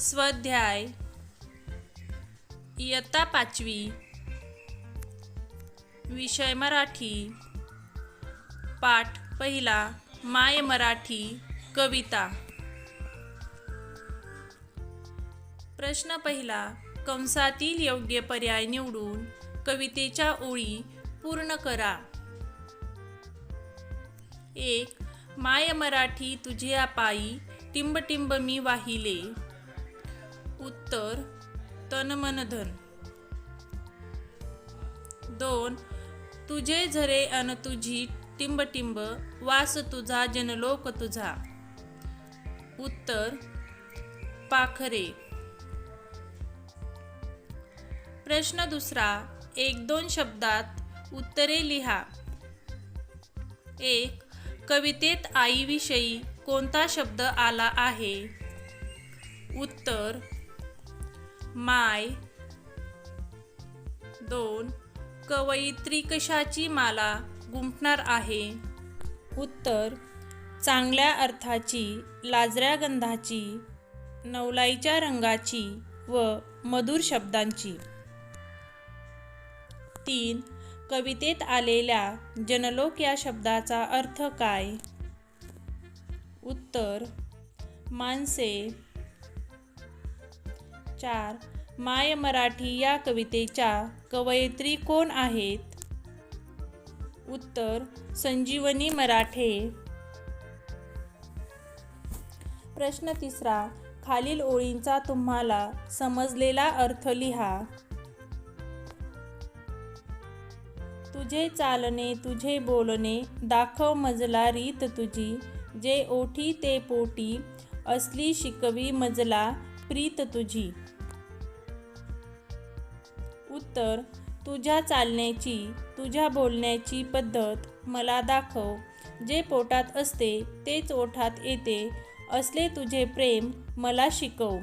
स्वाध्याय. इयत्ता पाचवी. विषय मराठी. पाठ पहिला. माय मराठी कविता. प्रश्न पहिला. कंसातील योग्य पर्याय निवडून कवितेच्या ओळी पूर्ण करा. एक. माय मराठी तुझे पायी टिंब टिंब मी वाहिले. उत्तर तन मन धन दोन तुझे झरे अन तुझी टिंब टिंब वास तुझा जनलोक तुझा. उत्तर पाखरे. प्रश्न दुसरा एक दोन शब्दात उत्तरे लिहा. एक कवितेत आईविषयी कोणता शब्द आला आहे? उत्तर माय. दोन. कवयित्री कशाची माला गुंफणार आहे? उत्तर. चांगल्या अर्थाची लाजऱ्या गंधाची नवलाईच्या रंगाची व मधुर शब्दांची. तीन. कवितेत आलेल्या जनलोक या शब्दाचा अर्थ काय? उत्तर. माणसे चार माय मराठी या कवितेच्या कवयित्री कोण आहेत? उत्तर संजीवनी मराठे. प्रश्न तिसरा खालील ओळींचा तुम्हाला समजलेला अर्थ लिहा. तुझे चालणे तुझे बोलणे दाखव मजला रीत तुझी. जे ओठी ते पोटी असली शिकवी मजला प्रीत तुझी. उत्तर तुझ्या चालण्याची तुझ्या बोलण्याची पद्धत मला दाखव. जे पोटात असते तेच ओठात येते. असले तुझे प्रेम मला शिकव.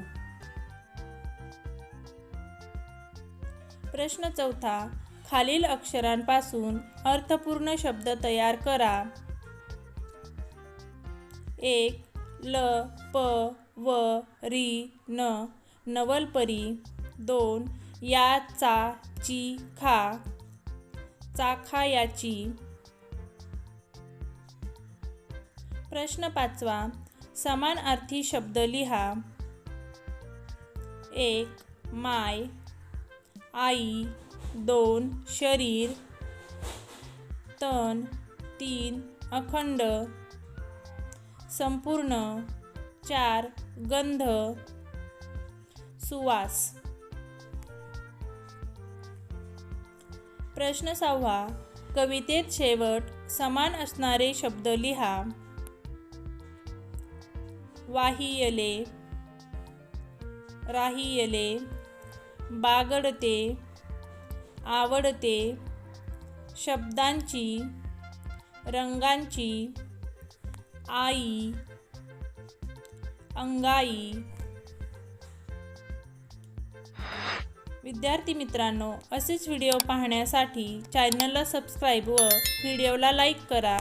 प्रश्न चौथा खालील अक्षरांपासून अर्थपूर्ण शब्द तयार करा. एक ल प व री न नवलपरी. दोन या चा ची खा. चाखा याची प्रश्न पाचवा. समान अर्थी शब्द लिहा. एक माय. आई. दोन शरीर. तन तीन अखंड. संपूर्ण. चार गंध. सुवास. प्रश्न सहावा. कवितेत शेवट समान असणारे शब्द लिहा. वाहियले राहियले बागडते आवडते शब्दांची रंगांची आई अंगाई विद्यार्थी मित्रांनो असेच व्हिडिओ पाहण्यासाठी चॅनलला सबस्क्राईब व व्हिडिओला लाईक करा.